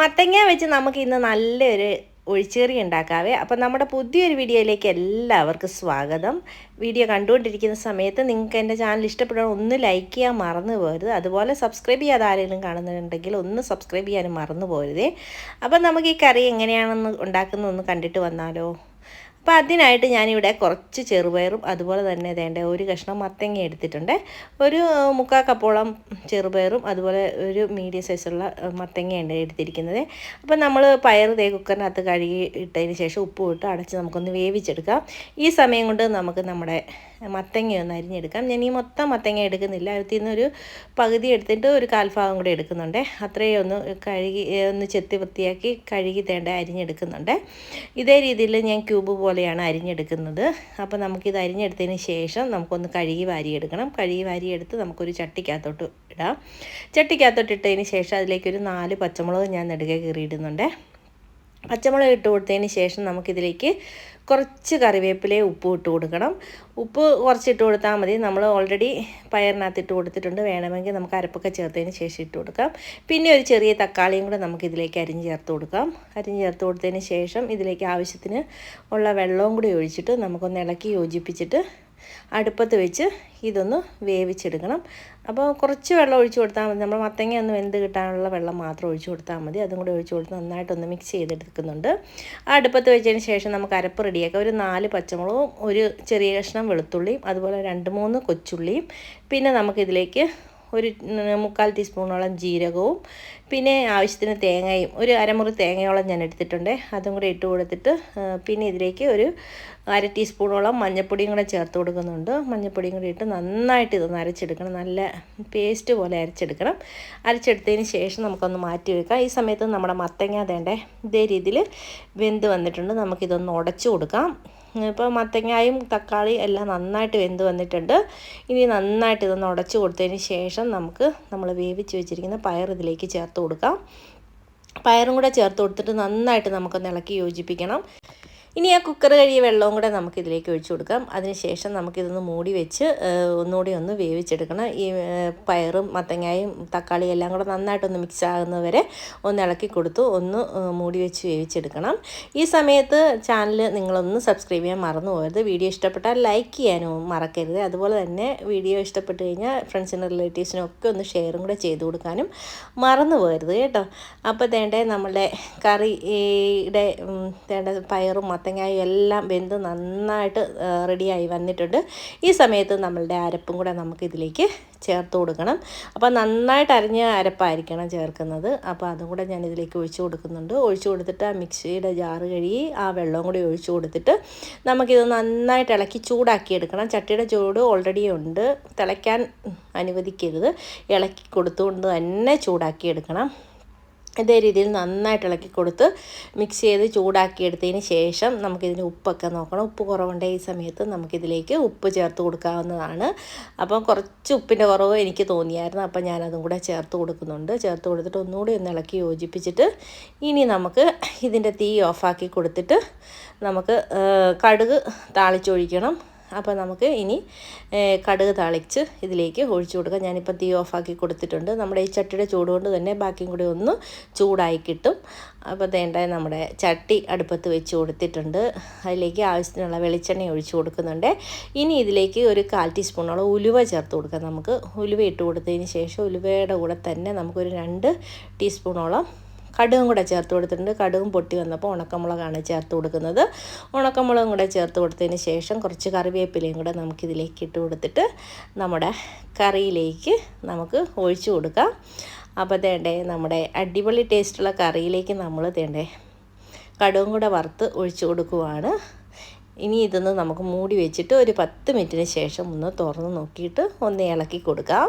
മത്തങ്ങ വെച്ച് നമുക്ക് ഇന്ന് നല്ലൊരു ഒഴിച്ചേറി ഉണ്ടാക്കാവേ. അപ്പം നമ്മുടെ പുതിയൊരു വീഡിയോയിലേക്ക് എല്ലാവർക്കും സ്വാഗതം. വീഡിയോ കണ്ടുകൊണ്ടിരിക്കുന്ന സമയത്ത് നിങ്ങൾക്ക് എന്റെ ചാനൽ ഇഷ്ടപ്പെടാൻ ഒന്ന് ലൈക്ക് ചെയ്യാൻ മറന്നു പോരുത്. അതുപോലെ സബ്സ്ക്രൈബ് ചെയ്യാതെ ആരെങ്കിലും കാണുന്നുണ്ടെങ്കിൽ ഒന്ന് സബ്സ്ക്രൈബ് ചെയ്യാനും മറന്നു പോരുതേ. അപ്പം നമുക്ക് ഈ കറി എങ്ങനെയാണെന്ന് ഉണ്ടാക്കുന്നതെന്ന് കണ്ടിട്ട് വന്നാലോ? അപ്പോൾ അതിനായിട്ട് ഞാനിവിടെ കുറച്ച് ചെറുപയറും അതുപോലെ തന്നെ വേണ്ട ഒരു കഷ്ണം മത്തങ്ങ എടുത്തിട്ടുണ്ട്. ഒരു മുക്കാൽ കപ്പോളം ചെറുപയറും അതുപോലെ ഒരു മീഡിയം സൈസുള്ള മത്തങ്ങയുണ്ട് എടുത്തിരിക്കുന്നത്. അപ്പോൾ നമ്മൾ പയർ തേ കുക്കറിനകത്ത് കഴുകി ഇട്ടതിന് ശേഷം ഉപ്പ് ഇട്ട് അടച്ച് നമുക്കൊന്ന് വേവിച്ചെടുക്കാം. ഈ സമയം കൊണ്ട് നമുക്ക് നമ്മുടെ മത്തങ്ങ ഒന്ന് അരിഞ്ഞെടുക്കാം. ഞാൻ ഈ മൊത്തം മത്തങ്ങ എടുക്കുന്നില്ല. അതിൽ നിന്നൊരു പകുതി എടുത്തിട്ട് ഒരു കാൽഭാഗം കൂടെ എടുക്കുന്നുണ്ട്. അത്രയും ഒന്ന് കഴുകി ഒന്ന് ചെത്തി വൃത്തിയാക്കി കഴുകി തേണ്ട അരിഞ്ഞെടുക്കുന്നുണ്ട്. ഇതേ രീതിയിൽ ഞാൻ ക്യൂബ് പോലെയാണ് അരിഞ്ഞെടുക്കുന്നത്. അപ്പോൾ നമുക്കിത് അരിഞ്ഞെടുത്തതിന് ശേഷം നമുക്കൊന്ന് കഴുകി വാരിയെടുക്കണം. കഴുകി വാരിയെടുത്ത് നമുക്കൊരു ചട്ടിക്കകത്തോട്ട് ഇടാം. ചട്ടിക്കകത്തോട്ട് ഇട്ടതിന് ശേഷം അതിലേക്കൊരു നാല് പച്ചമുളക് ഞാൻ നെടുകെ കീറിയിടുന്നുണ്ട്. പച്ചമുളക് ഇട്ട് കൊടുത്തതിന് ശേഷം നമുക്കിതിലേക്ക് കുറച്ച് കറിവേപ്പിലയും ഉപ്പ് ഇട്ട് കൊടുക്കണം. ഉപ്പ് കുറച്ചിട്ട് കൊടുത്താൽ മതി. നമ്മൾ ഓൾറെഡി പയറിനകത്ത് ഇട്ട് കൊടുത്തിട്ടുണ്ട്. വേണമെങ്കിൽ നമുക്ക് അരപ്പൊക്കെ ചേർത്തതിന് ശേഷം ഇട്ട് കൊടുക്കാം. പിന്നെ ഒരു ചെറിയ തക്കാളിയും കൂടെ നമുക്കിതിലേക്ക് അരിഞ്ഞ് ചേർത്ത് കൊടുക്കാം. അരിഞ്ഞ് ചേർത്ത് കൊടുത്തതിന് ശേഷം ഇതിലേക്ക് ആവശ്യത്തിന് ഉള്ള വെള്ളവും കൂടി ഒഴിച്ചിട്ട് നമുക്കൊന്ന് ഇളക്കി യോജിപ്പിച്ചിട്ട് അടുപ്പത്ത് വെച്ച് ഇതൊന്ന് വേവിച്ചെടുക്കണം. അപ്പോൾ കുറച്ച് വെള്ളം ഒഴിച്ച് കൊടുത്താൽ മതി. നമ്മൾ മത്തങ്ങ ഒന്ന് വെന്ത് കിട്ടാനുള്ള വെള്ളം മാത്രം ഒഴിച്ച് കൊടുത്താൽ മതി. അതും കൂടി ഒഴിച്ചു കൊടുത്ത് നന്നായിട്ടൊന്ന് മിക്സ് ചെയ്തെടുക്കുന്നുണ്ട്. അടുപ്പത്ത് വെച്ചതിന് ശേഷം നമുക്ക് അരപ്പ് റെഡിയാക്കാം ഒരു നാല് പച്ചമുളകും ഒരു ചെറിയ കഷ്ണം വെളുത്തുള്ളിയും അതുപോലെ രണ്ട് മൂന്ന് കൊച്ചുള്ളിയും. പിന്നെ നമുക്കിതിലേക്ക് ഒരു മുക്കാൽ ടീസ്പൂണോളം ജീരകവും പിന്നെ ആവശ്യത്തിന് തേങ്ങയും ഒരു അരമുറി തേങ്ങയോളം ഞാൻ എടുത്തിട്ടുണ്ട്. അതും കൂടെ ഇട്ട് കൊടുത്തിട്ട് പിന്നെ ഇതിലേക്ക് ഒരു അര ടീസ്പൂണോളം മഞ്ഞൾപ്പൊടിയും കൂടെ ചേർത്ത് കൊടുക്കുന്നുണ്ട്. മഞ്ഞൾപ്പൊടിയും കൂടി ഇട്ട് നന്നായിട്ട് ഇതൊന്ന് അരച്ചെടുക്കണം. നല്ല പേസ്റ്റ് പോലെ അരച്ചെടുക്കണം. അരച്ചെടുത്തതിന് ശേഷം നമുക്കൊന്ന് മാറ്റി വെക്കാം. ഈ സമയത്ത് നമ്മുടെ മത്തങ്ങ തേണ്ടേ ഇതേ രീതിയിൽ വെന്ത് വന്നിട്ടുണ്ട്. നമുക്കിതൊന്ന് ഉടച്ചു കൊടുക്കാം. ഇപ്പോൾ മത്തങ്ങായും തക്കാളി എല്ലാം നന്നായിട്ട് വെന്ത് വന്നിട്ടുണ്ട്. ഇനി നന്നായിട്ട് ഇതൊന്ന് ഉടച്ചു കൊടുത്തതിന് ശേഷം നമുക്ക് നമ്മൾ വേവിച്ച് വെച്ചിരിക്കുന്ന പയർ ഇതിലേക്ക് ചേർത്ത് കൊടുക്കാം. പയറും കൂടെ ചേർത്ത് കൊടുത്തിട്ട് നന്നായിട്ട് നമുക്കൊന്ന് ഇളക്കി യോജിപ്പിക്കണം. ഇനി ആ കുക്കർ കഴിയ വെള്ളവും കൂടെ നമുക്ക് ഇതിലേക്ക് ഒഴിച്ചു കൊടുക്കാം. അതിനുശേഷം നമുക്കിതൊന്ന് മൂടി വെച്ച് ഒന്നുകൂടി ഒന്ന് വേവിച്ചെടുക്കണം. ഈ പയറും മത്തങ്ങായും തക്കാളിയും എല്ലാം കൂടെ നന്നായിട്ടൊന്ന് മിക്സ് ആകുന്നവരെ ഒന്ന് ഇളക്കി കൊടുത്തു. ഒന്ന് മൂടി വെച്ച് വേവിച്ചെടുക്കണം. ഈ സമയത്ത് ചാനൽ നിങ്ങളൊന്ന് സബ്സ്ക്രൈബ് ചെയ്യാൻ മറന്നു പോകരുത്. വീഡിയോ ഇഷ്ടപ്പെട്ടാൽ ലൈക്ക് ചെയ്യാനും മറക്കരുത്. അതുപോലെ തന്നെ വീഡിയോ ഇഷ്ടപ്പെട്ട് കഴിഞ്ഞാൽ ഫ്രണ്ട്സിനും റിലേറ്റീവ്സിനും ഒക്കെ ഒന്ന് ഷെയറും കൂടെ ചെയ്തു കൊടുക്കാനും മറന്നു പോകരുത് കേട്ടോ. അപ്പോൾ തേണ്ടേ നമ്മളുടെ കറിയുടെ തേണ്ട പയറും മത്തങ്ങായും എല്ലാം വെന്ത് നന്നായിട്ട് റെഡിയായി വന്നിട്ടുണ്ട്. ഈ സമയത്ത് നമ്മളുടെ അരപ്പും കൂടെ നമുക്ക് ഇതിലേക്ക് ചേർത്ത് കൊടുക്കണം. അപ്പോൾ നന്നായിട്ട് അരിഞ്ഞ അരപ്പായിരിക്കണം ചേർക്കുന്നത്. അപ്പോൾ അതും കൂടെ ഞാൻ ഇതിലേക്ക് ഒഴിച്ചു കൊടുക്കുന്നുണ്ട്. ഒഴിച്ചു കൊടുത്തിട്ട് ആ മിക്സിയുടെ ജാറ് കഴുകി ആ വെള്ളവും കൂടി ഒഴിച്ചു കൊടുത്തിട്ട് നമുക്കിത് നന്നായിട്ട് ഇളക്കി ചൂടാക്കി എടുക്കണം. ചട്ടിയുടെ ചൂട് ഓൾറെഡി ഉണ്ട്. തിളയ്ക്കാൻ അനുവദിക്കരുത്. ഇളക്കി കൊടുത്തുകൊണ്ട് തന്നെ ചൂടാക്കി എടുക്കണം. ഇതേ രീതിയിൽ നന്നായിട്ട് ഇളക്കി കൊടുത്ത് മിക്സ് ചെയ്ത് ചൂടാക്കിയെടുത്തതിന് ശേഷം നമുക്കിതിന്റെ ഉപ്പൊക്കെ നോക്കണം. ഉപ്പ് കുറവുണ്ട് ഈ സമയത്ത് നമുക്കിതിലേക്ക് ഉപ്പ് ചേർത്ത് കൊടുക്കാവുന്നതാണ്. അപ്പം കുറച്ച് ഉപ്പിന്റെ കുറവ് എനിക്ക് തോന്നിയായിരുന്നു. അപ്പം ഞാനതും കൂടെ ചേർത്ത് കൊടുക്കുന്നുണ്ട്. ചേർത്ത് കൊടുത്തിട്ട് ഒന്നുകൂടി ഒന്ന് ഇളക്കി യോജിപ്പിച്ചിട്ട് ഇനി നമുക്ക് ഇതിന്റെ തീ ഓഫാക്കി കൊടുത്തിട്ട് നമുക്ക് കടുക് താളിച്ചൊഴിക്കണം. അപ്പോൾ നമുക്ക് ഇനി കടുക് തളിച്ച് ഇതിലേക്ക് ഒഴിച്ചു കൊടുക്കാം. ഞാനിപ്പോൾ തീ ഓഫാക്കി കൊടുത്തിട്ടുണ്ട്. നമ്മുടെ ഈ ചട്ടിയുടെ ചൂട് കൊണ്ട് തന്നെ ബാക്കിയും കൂടി ഒന്ന് ചൂടായി കിട്ടും. അപ്പോൾ തേണ്ട നമ്മുടെ ചട്ടി അടുപ്പത്ത് വെച്ച് കൊടുത്തിട്ടുണ്ട്. അതിലേക്ക് ആവശ്യത്തിനുള്ള വെളിച്ചെണ്ണ ഒഴിച്ചു കൊടുക്കുന്നുണ്ട്. ഇനി ഇതിലേക്ക് ഒരു കാൽ ടീസ്പൂണോളം ഉലുവ ചേർത്ത് കൊടുക്കാം. നമുക്ക് ഉലുവ ഇട്ട് കൊടുത്തതിന് ശേഷം ഉലുവയുടെ കൂടെ തന്നെ നമുക്കൊരു രണ്ട് ടീസ്പൂണോളം കടുകും കൂടെ ചേർത്ത് കൊടുത്തിട്ടുണ്ട്. കടുകും പൊട്ടി വന്നപ്പോൾ ഉണക്കമുളകാണ് ചേർത്ത് കൊടുക്കുന്നത്. ഉണക്കമുളകും കൂടെ ചേർത്ത് കൊടുത്തതിന് ശേഷം കുറച്ച് കറിവേപ്പിലയും കൂടെ നമുക്കിതിലേക്ക് ഇട്ട് കൊടുത്തിട്ട് നമ്മുടെ കറിയിലേക്ക് നമുക്ക് ഒഴിച്ചു കൊടുക്കാം. അപ്പോൾ തേണ്ടേ നമ്മുടെ അടിപൊളി ടേസ്റ്റുള്ള കറിയിലേക്ക് നമ്മൾ തേണ്ടേ കടുകും കൂടെ വറുത്ത് ഒഴിച്ചു കൊടുക്കുവാണ്. ഇനി ഇതൊന്ന് നമുക്ക് മൂടി വെച്ചിട്ട് ഒരു പത്ത് മിനിറ്റിന് ശേഷം ഒന്ന് തുറന്ന് നോക്കിയിട്ട് ഒന്ന് ഇളക്കി കൊടുക്കാം.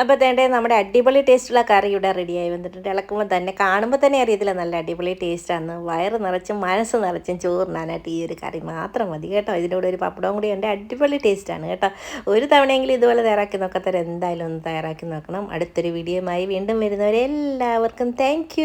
അപ്പോൾ തേണ്ടേ നമ്മുടെ അടിപൊളി ടേസ്റ്റുള്ള കറി ഇവിടെ റെഡിയായി വന്നിട്ടുണ്ട്. ഇളക്കുമ്പോൾ തന്നെ കാണുമ്പോൾ തന്നെ അറിയത്തില്ല നല്ല അടിപൊളി ടേസ്റ്റാണ് വയറ് നിറച്ചും മനസ്സ് നിറച്ചും ചോറിനാനായിട്ട് ഈ ഒരു കറി മാത്രം മതി കേട്ടോ. ഇതിന്റെ കൂടെ ഒരു പപ്പടവും കൂടി ഉണ്ട്. അടിപൊളി ടേസ്റ്റാണ് കേട്ടോ. ഒരു തവണയെങ്കിലും ഇതുപോലെ തയ്യാറാക്കി നോക്കാത്തവർ എന്തായാലും ഒന്ന് തയ്യാറാക്കി നോക്കണം. അടുത്തൊരു വീഡിയോയുമായി വീണ്ടും വരുന്നവരെ എല്ലാവർക്കും താങ്ക്